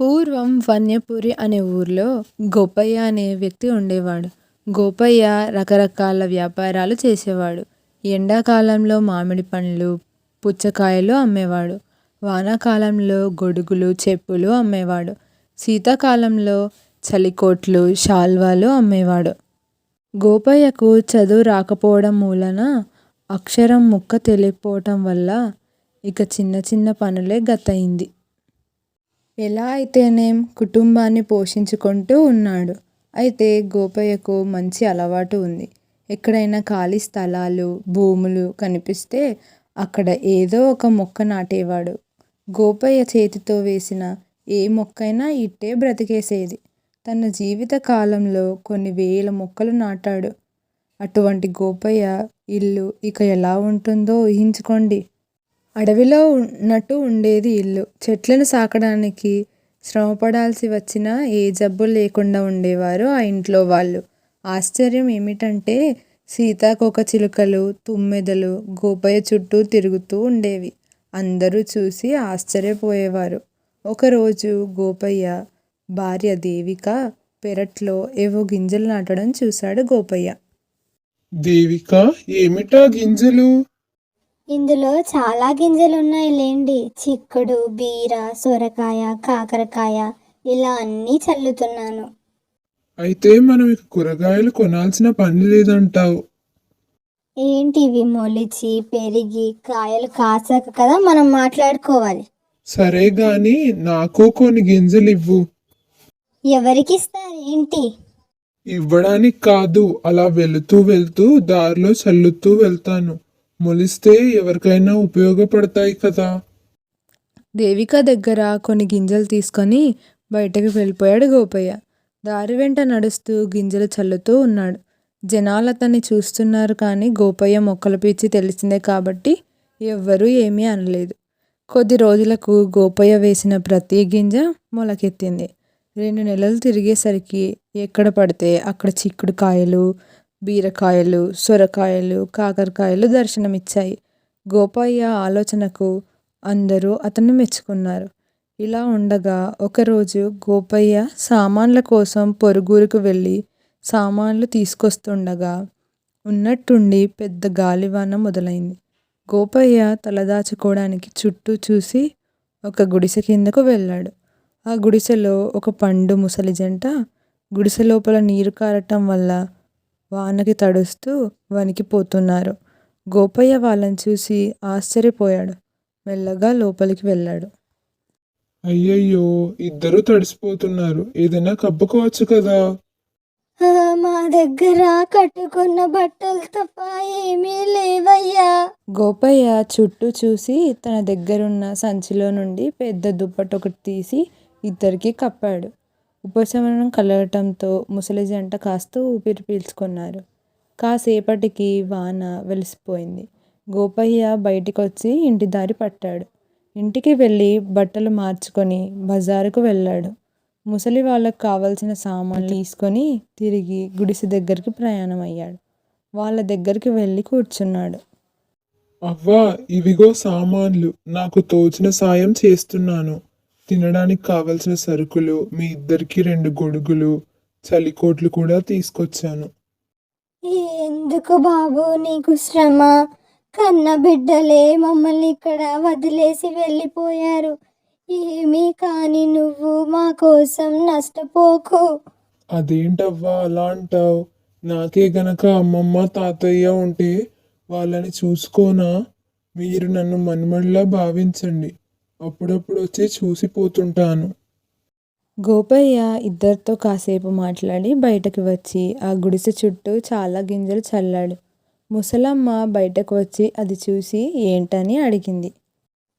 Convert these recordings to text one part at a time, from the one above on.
పూర్వం వన్యపురి అనే ఊర్లో గోపయ్య అనే వ్యక్తి ఉండేవాడు. గోపయ్య రకరకాల వ్యాపారాలు చేసేవాడు. ఎండాకాలంలో మామిడి పండ్లు, పుచ్చకాయలు అమ్మేవాడు. వానాకాలంలో గొడుగులు, చెప్పులు అమ్మేవాడు. శీతాకాలంలో చలికోట్లు, శాల్వాలు అమ్మేవాడు. గోపయ్యకు చదువు రాకపోవడం మూలన అక్షరం ముక్క తెలియకపోవటం వల్ల ఇక చిన్న చిన్న పనులే గతయింది. ఎలా అయితేనేం కుటుంబాన్ని పోషించుకుంటూ ఉన్నాడు. అయితే గోపయ్యకు మంచి అలవాటు ఉంది. ఎక్కడైనా ఖాళీ స్థలాలు, భూములు కనిపిస్తే అక్కడ ఏదో ఒక మొక్క నాటేవాడు. గోపయ్య చేతితో వేసిన ఏ మొక్కైనా ఇట్టే బ్రతికేసేది. తన జీవిత కాలంలో కొన్ని వేల మొక్కలు నాటాడు. అటువంటి గోపయ్య ఇల్లు ఇక ఎలా ఉంటుందో ఊహించుకోండి. అడవిలో ఉన్నట్టు ఉండేది ఇల్లు. చెట్లను సాకడానికి శ్రమపడాల్సి వచ్చినా ఏ జబ్బు లేకుండా ఉండేవారు ఆ ఇంట్లో వాళ్ళు. ఆశ్చర్యం ఏమిటంటే సీతాకోకచిలుకలు, తుమ్మెదలు గోపయ్య చుట్టూ తిరుగుతూ ఉండేవి. అందరూ చూసి ఆశ్చర్యపోయేవారు. ఒకరోజు గోపయ్య భార్య దేవిక పెరట్లో ఏవో గింజలు నాటడం చూశాడు గోపయ్య. దేవిక ఏమిటా గింజలు ఇందులో చాలా గింజలున్నాయి లేండి చిక్కుడు బీర సొరకాయ కాకరకాయ ఇలా అన్నీ చల్లుతున్నాను. అయితే మనం ఇక కూరగాయలు కొనాల్సిన పని లేదంటావు. ఏంటివి మొలిచి పెరిగి కాయలు కాసాక కదా మనం మాట్లాడుకోవాలి? సరే గాని నాకు కొన్ని గింజలు ఇవ్వు ఎవరికి ఇస్తారు ఏంటి? ఇవ్వడానికి కాదు అలా వెళుతూ వెళ్తూ దారిలో చల్లుతూ వెళ్తాను. మొలిస్తే ఎవరికైనా ఉపయోగపడతాయి కదా దేవిక దగ్గర కొన్ని గింజలు తీసుకొని బయటకు వెళ్ళిపోయాడు గోపయ్య. దారి వెంట నడుస్తూ గింజలు చల్లుతూ ఉన్నాడు. జనాలు అతన్ని చూస్తున్నారు కానీ గోపయ్య మొక్కల పీచి తెలిసిందే కాబట్టి ఎవ్వరూ ఏమీ అనలేదు. కొద్ది రోజులకు గోపయ్య వేసిన ప్రతి గింజ మొలకెత్తింది. రెండు నెలలు తిరిగేసరికి ఎక్కడ పడితే అక్కడ చిక్కుడు కాయలు, బీరకాయలు, సొరకాయలు, కాకరకాయలు దర్శనమిచ్చాయి. గోపయ్య ఆలోచనకు అందరూ అతన్ని మెచ్చుకున్నారు. ఇలా ఉండగా ఒకరోజు గోపయ్య సామాన్ల కోసం పొరుగురికి వెళ్ళి సామాన్లు తీసుకొస్తుండగా ఉన్నట్టుండి పెద్ద గాలివాన మొదలైంది. గోపయ్య తలదాచుకోవడానికి చుట్టూ చూసి ఒక గుడిసె కిందకు వెళ్ళాడు. ఆ గుడిసెలో ఒక పండు ముసలి జంట గుడిసె లోపల నీరు కారటం వల్ల వానకి తడుస్తూ వణికిపోతున్నారు. గోపయ్య వాళ్ళని చూసి ఆశ్చర్యపోయాడు. మెల్లగా లోపలికి వెళ్ళాడు. అయ్యయ్యో ఇద్దరూ తడిసిపోతున్నారు ఏదైనా కప్పుకోవచ్చు కదా "ఆ, మా దగ్గర కట్టుకున్న బట్టలు తప్ప ఏమీ లేవయ్యా గోపయ్య చుట్టూ చూసి తన దగ్గరున్న సంచిలో నుండి పెద్ద దుప్పటి ఒకటి తీసి ఇద్దరికీ కప్పాడు. ఉపశమనం కలగటంతో ముసలి జంట కాస్త ఊపిరి పీల్చుకున్నారు. కాసేపటికి వాన వెలిసిపోయింది. గోపయ్య బయటికొచ్చి ఇంటి దారి పట్టాడు. ఇంటికి వెళ్ళి బట్టలు మార్చుకొని బజారుకు వెళ్ళాడు. ముసలి వాళ్ళకు కావలసిన సామాన్లు తీసుకొని తిరిగి గుడిసె దగ్గరికి ప్రయాణం అయ్యాడు వాళ్ళ దగ్గరికి వెళ్ళి కూర్చున్నాడు. అవ్వా ఇవిగో సామాన్లు నాకు తోచిన సాయం చేస్తున్నాను తినడానికి కావలసిన సరుకులు మీ ఇద్దరికి రెండు గొడుగులు చలికోట్లు కూడా తీసుకొచ్చాను. ఎందుకు బాబు నీకు శ్రమ? కన్న బిడ్డలే మమ్మల్ని ఇక్కడ వదిలేసి వెళ్ళిపోయారు. ఏమీ కాని నువ్వు మా కోసం నష్టపోకు. అదేంటవ్వా అలా అంటావు? నాకే గనక అమ్మమ్మ తాతయ్య ఉంటే వాళ్ళని చూసుకోనా? మీరు నన్ను మనుమడిలా భావించండి. అప్పుడప్పుడు వచ్చి చూసిపోతుంటాను. గోపయ్య ఇద్దరితో కాసేపు మాట్లాడి బయటకు వచ్చి ఆ గుడిసె చుట్టూ చాలా గింజలు చల్లాడు. ముసలమ్మ బయటకు వచ్చి అది చూసి ఏంటని అడిగింది.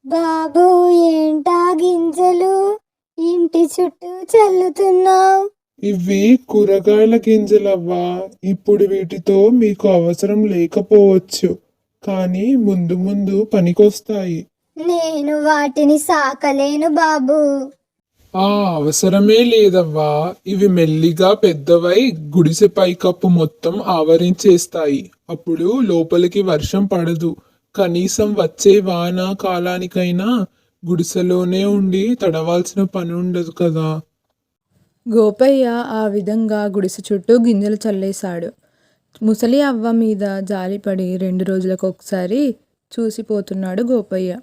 బాబు ఏంటా గింజలు? ఇంటి చుట్టూ చల్లుతున్నావు. ఇవి కూరగాయల గింజలవ్వా. ఇప్పుడు వీటితో మీకు అవసరం లేకపోవచ్చు. కానీ ముందు ముందు పనికొస్తాయి. నేను వాటిని సాకలేను బాబు. ఆ అవసరమే లేదవ్వా. ఇవి మెల్లిగా పెద్దవై గుడిసె పైకప్పు మొత్తం ఆవరించేస్తాయి. అప్పుడు లోపలికి వర్షం పడదు. కనీసం వచ్చే వాన కాలానికైనా గుడిసెలోనే ఉండి తడవాల్సిన పని ఉండదు కదా. గోపయ్య ఆ విధంగా గుడిసె చుట్టూ గింజలు చల్లేశాడు. ముసలి అవ్వ మీద జాలిపడి రెండు రోజులకు ఒకసారి చూసిపోతున్నాడు గోపయ్య.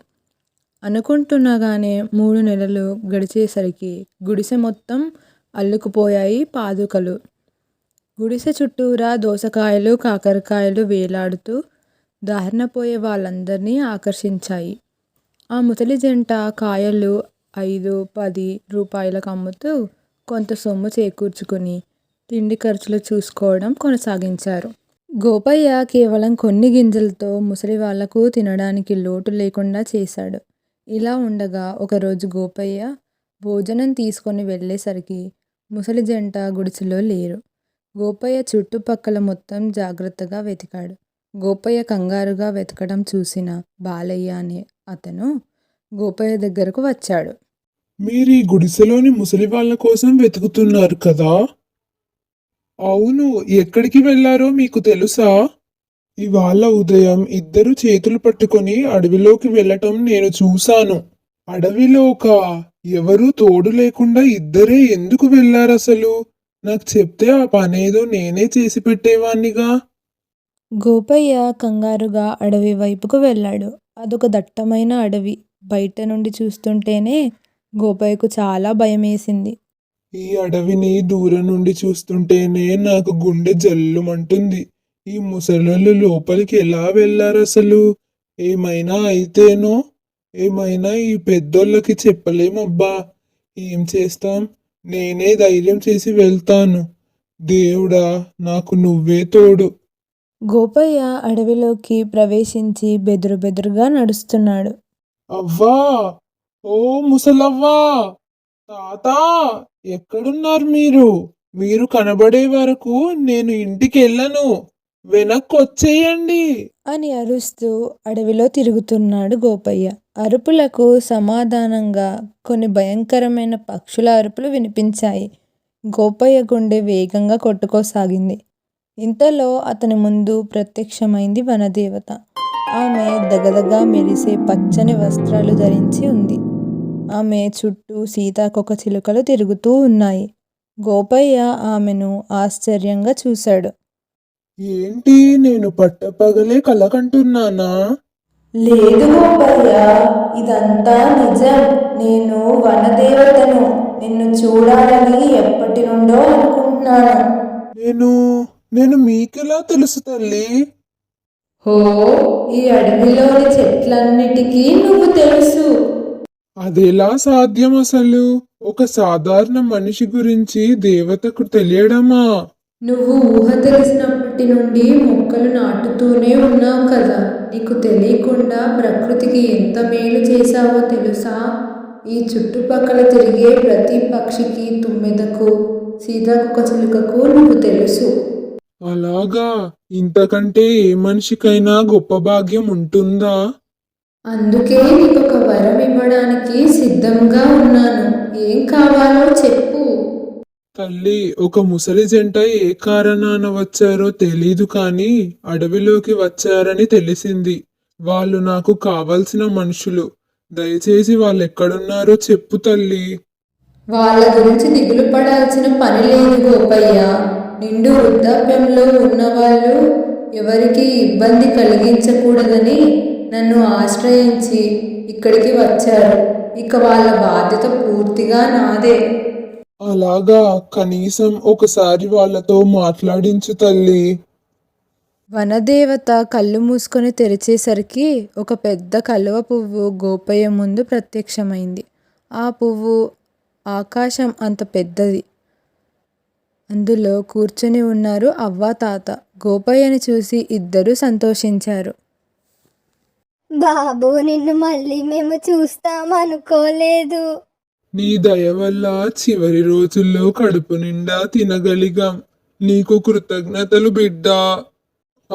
అనుకుంటున్నాగానే మూడు నెలలు గడిచేసరికి గుడిసె మొత్తం అల్లుకుపోయాయి పాదుకలు. గుడిసె చుట్టూరా దోసకాయలు కాకరకాయలు వేలాడుతూ దారినపోయే వాళ్ళందరినీ ఆకర్షించాయి. ఆ ముసలి జంట కాయలు ఐదు పది రూపాయలకు అమ్ముతూ కొంత సొమ్ము చేకూర్చుకుని తిండి ఖర్చులు చూసుకోవడం కొనసాగించారు. గోపయ్య కేవలం కొన్ని గింజలతో ముసలి వాళ్ళకు తినడానికి లోటు లేకుండా చేశాడు. ఇలా ఉండగా ఒకరోజు గోపయ్య భోజనం తీసుకొని వెళ్ళేసరికి ముసలి జంట గుడిసెలో లేరు. గోపయ్య చుట్టుపక్కల మొత్తం జాగ్రత్తగా వెతికాడు. గోపయ్య కంగారుగా వెతకడం చూసిన బాలయ్య అనే అతను గోపయ్య దగ్గరకు వచ్చాడు. మీరు ఈ గుడిసెలోని ముసలి వాళ్ళ కోసం వెతుకుతున్నారు కదా? అవును ఎక్కడికి వెళ్ళారో మీకు తెలుసా? ఇవాళ ఉదయం ఇద్దరు చేతులు పట్టుకొని అడవిలోకి వెళ్ళటం నేను చూశాను. అడవిలోక ఎవరూ తోడు లేకుండా ఇద్దరే ఎందుకు వెళ్ళారు అసలు నాకు చెప్తే ఆ పనేదో నేనే చేసి పెట్టేవాణ్ణిగా? గోపయ్య కంగారుగా అడవి వైపుకు వెళ్ళాడు. అదొక దట్టమైన అడవి. బయట నుండి చూస్తుంటేనే గోపయ్యకు చాలా భయమేసింది. ఈ అడవిని దూరం నుండి చూస్తుంటేనే నాకు గుండె జల్లుమంటుంది. ఈ ముసలోళ్ళు లోపలికి ఎలా వెళ్ళారు అసలు? ఏమైనా అయితేనో? ఏమైనా ఈ పెద్దోళ్ళకి చెప్పలేమబ్బా. ఏం చేస్తాం? నేనే ధైర్యం చేసి వెళ్తాను. దేవుడా నాకు నువ్వే తోడు. గోపయ్య అడవిలోకి ప్రవేశించి బెదురు బెదురుగా నడుస్తున్నాడు. అవ్వా! ఓ ముసలవ్వా! తాత ఎక్కడున్నారు మీరు? మీరు కనబడే వరకు నేను ఇంటికి వెళ్ళను వెనక్కొచ్చేయండి. అని అరుస్తూ అడవిలో తిరుగుతున్నాడు గోపయ్య. అరుపులకు సమాధానంగా కొన్ని భయంకరమైన పక్షుల అరుపులు వినిపించాయి. గోపయ్య గుండె వేగంగా కొట్టుకోసాగింది. ఇంతలో అతని ముందు ప్రత్యక్షమైంది వనదేవత. ఆమె దగదగా మెరిసే పచ్చని వస్త్రాలు ధరించి ఉంది. ఆమె చుట్టూ సీతాకొక చిలుకలు తిరుగుతూ ఉన్నాయి. గోపయ్య ఆమెను ఆశ్చర్యంగా చూశాడు. ఏంటి నేను పట్టపగలే కలకంటున్నానా? లేదు గోపయ్య ఇదంతా నిజం. నేను వనదేవతను నిన్ను చూడాలని ఎప్పటి నుండో అనుకుంటున్నాను. నేను నేను మీకెలా తెలుసు తల్లి? హో ఈ అడవిలోని చెట్లన్నిటికీ నువ్వు తెలుసు. అదెలా సాధ్యం అసలు? ఒక సాధారణ మనిషి గురించి దేవతకు తెలియడమా? నువ్వు ఊహ తెలిసినప్పటి నుండి మొక్కలు నాటుతూనే ఉన్నావు కదా. నీకు తెలియకుండా ప్రకృతికి ఎంత మేలు చేశావో తెలుసా? ఈ చుట్టుపక్కల తిరిగే ప్రతి పక్షికి తుమ్మెదకు సీతాకుక చిలుకకు నువ్వు తెలుసు. అలాగా? ఇంతకంటే ఏ మనిషికైనా గొప్ప భాగ్యం ఉంటుందా? అందుకే నీకు ఒక వరం ఇవ్వడానికి సిద్ధంగా ఉన్నాను. ఏం కావాలో చెప్పు. తల్లి ఒక ముసలి జంట ఏ కారణాన వచ్చారో తెలీదు కానీ అడవిలోకి వచ్చారని తెలిసింది. వాళ్ళు నాకు కావలసిన మనుషులు. దయచేసి వాళ్ళు ఎక్కడున్నారో చెప్పు తల్లి. వాళ్ళ గురించి దిగులు పడాల్సిన పని లేదు గోపయ్య. నిండు వృద్ధాప్యంలో ఉన్నవాళ్ళు ఎవరికి ఇబ్బంది కలిగించకూడదని నన్ను ఆశ్రయించి ఇక్కడికి వచ్చారు. ఇక వాళ్ళ బాధ్యత పూర్తిగా నాదే. అలాగా కనీసం ఒకసారి వాళ్ళతో మాట్లాడించు తల్లి. వనదేవత కళ్ళు మూసుకొని తెరిచేసరికి ఒక పెద్ద కలువ పువ్వు గోపయ్య ముందు ప్రత్యక్షమైంది. ఆ పువ్వు ఆకాశం అంత పెద్దది. అందులో కూర్చొని ఉన్నారు అవ్వ తాత. గోపయ్యని చూసి ఇద్దరూ సంతోషించారు. బాబు నిన్ను మళ్ళీ మేము చూస్తాం అనుకోలేదు నీ దయ వల్ల చివరి రోజుల్లో కడుపు నిండా తినగలిగాం. నీకు కృతజ్ఞతలు బిడ్డా.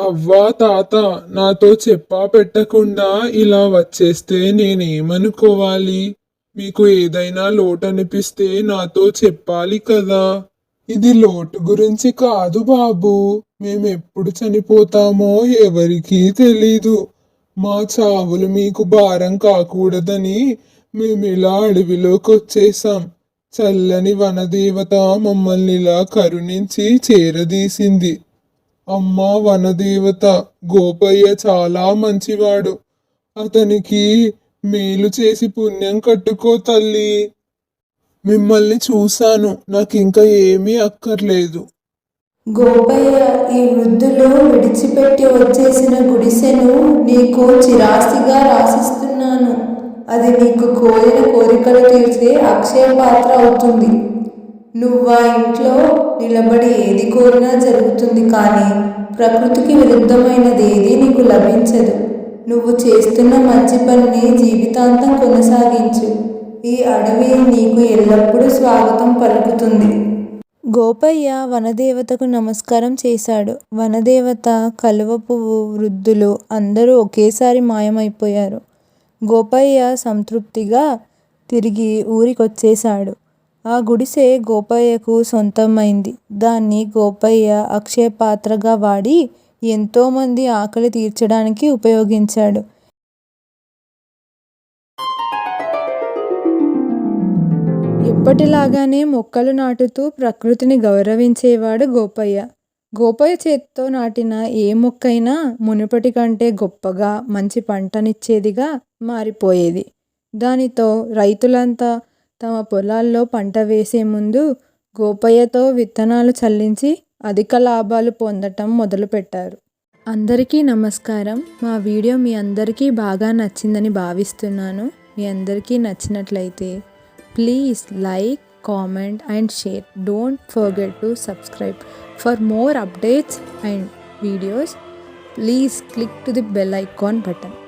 అవ్వా తాత నాతో చెప్పా పెట్టకుండా ఇలా వచ్చేస్తే నేనేమనుకోవాలి? మీకు ఏదైనా లోటు అనిపిస్తే నాతో చెప్పాలి కదా? ఇది లోటు గురించి కాదు బాబు. మేమెప్పుడు చనిపోతామో ఎవరికీ తెలీదు. మా చావులు మీకు భారం కాకూడదని మేము ఇలా అడవిలోకి వచ్చేసాం చల్లని వనదేవత మమ్మల్ని ఇలా కరుణించి చేరదీసింది. అమ్మా వనదేవత గోపయ్య చాలా మంచివాడు. అతనికి మేలు చేసి పుణ్యం కట్టుకో తల్లి. మిమ్మల్ని చూశాను నాకు ఇంకా ఏమీ అక్కర్లేదు. గోపయ్య ఈ వృద్ధులు విడిచిపెట్టి వచ్చేసిన గుడిసెను నీకు చిరాసిగా రాసి అది నీకు కోరిన కోరికలు తీర్చే అక్షయ పాత్ర అవుతుంది. నువ్వు ఆ ఇంట్లో నిలబడి ఏది కోరినా జరుగుతుంది కానీ ప్రకృతికి విరుద్ధమైనది ఏది నీకు లభించదు. నువ్వు చేస్తున్న మంచి పనిని జీవితాంతం కొనసాగించు. ఈ అడవి నీకు ఎల్లప్పుడూ స్వాగతం పలుకుతుంది. గోపయ్య వనదేవతకు నమస్కారం చేశాడు. వనదేవత కలువ పువ్వు వృద్ధులు అందరూ ఒకేసారి మాయమైపోయారు. గోపయ్య సంతృప్తిగా తిరిగి ఊరికొచ్చేశాడు. ఆ గుడిసె గోపయ్యకు సొంతమైంది. దాన్ని గోపయ్య అక్షయపాత్రగా వాడి ఎంతోమంది ఆకలి తీర్చడానికి ఉపయోగించాడు. ఎప్పటిలాగానే మొక్కలు నాటుతూ ప్రకృతిని గౌరవించేవాడు గోపయ్య. గోపయ్య చేత్తో నాటిన ఏ మొక్కైనా మునుపటి కంటే గొప్పగా మంచి పంటనిచ్చేదిగా మారిపోయేది. దానితో రైతులంతా తమ పొలాల్లో పంట వేసే ముందు గోపయ్యతో విత్తనాలు చల్లించి అధిక లాభాలు పొందటం మొదలుపెట్టారు. అందరికీ నమస్కారం. మా వీడియో మీ అందరికీ బాగా నచ్చిందని భావిస్తున్నాను. మీ అందరికీ నచ్చినట్లయితే please like comment and share. Don't forget to subscribe. For more updates and videos, please click to the bell icon button.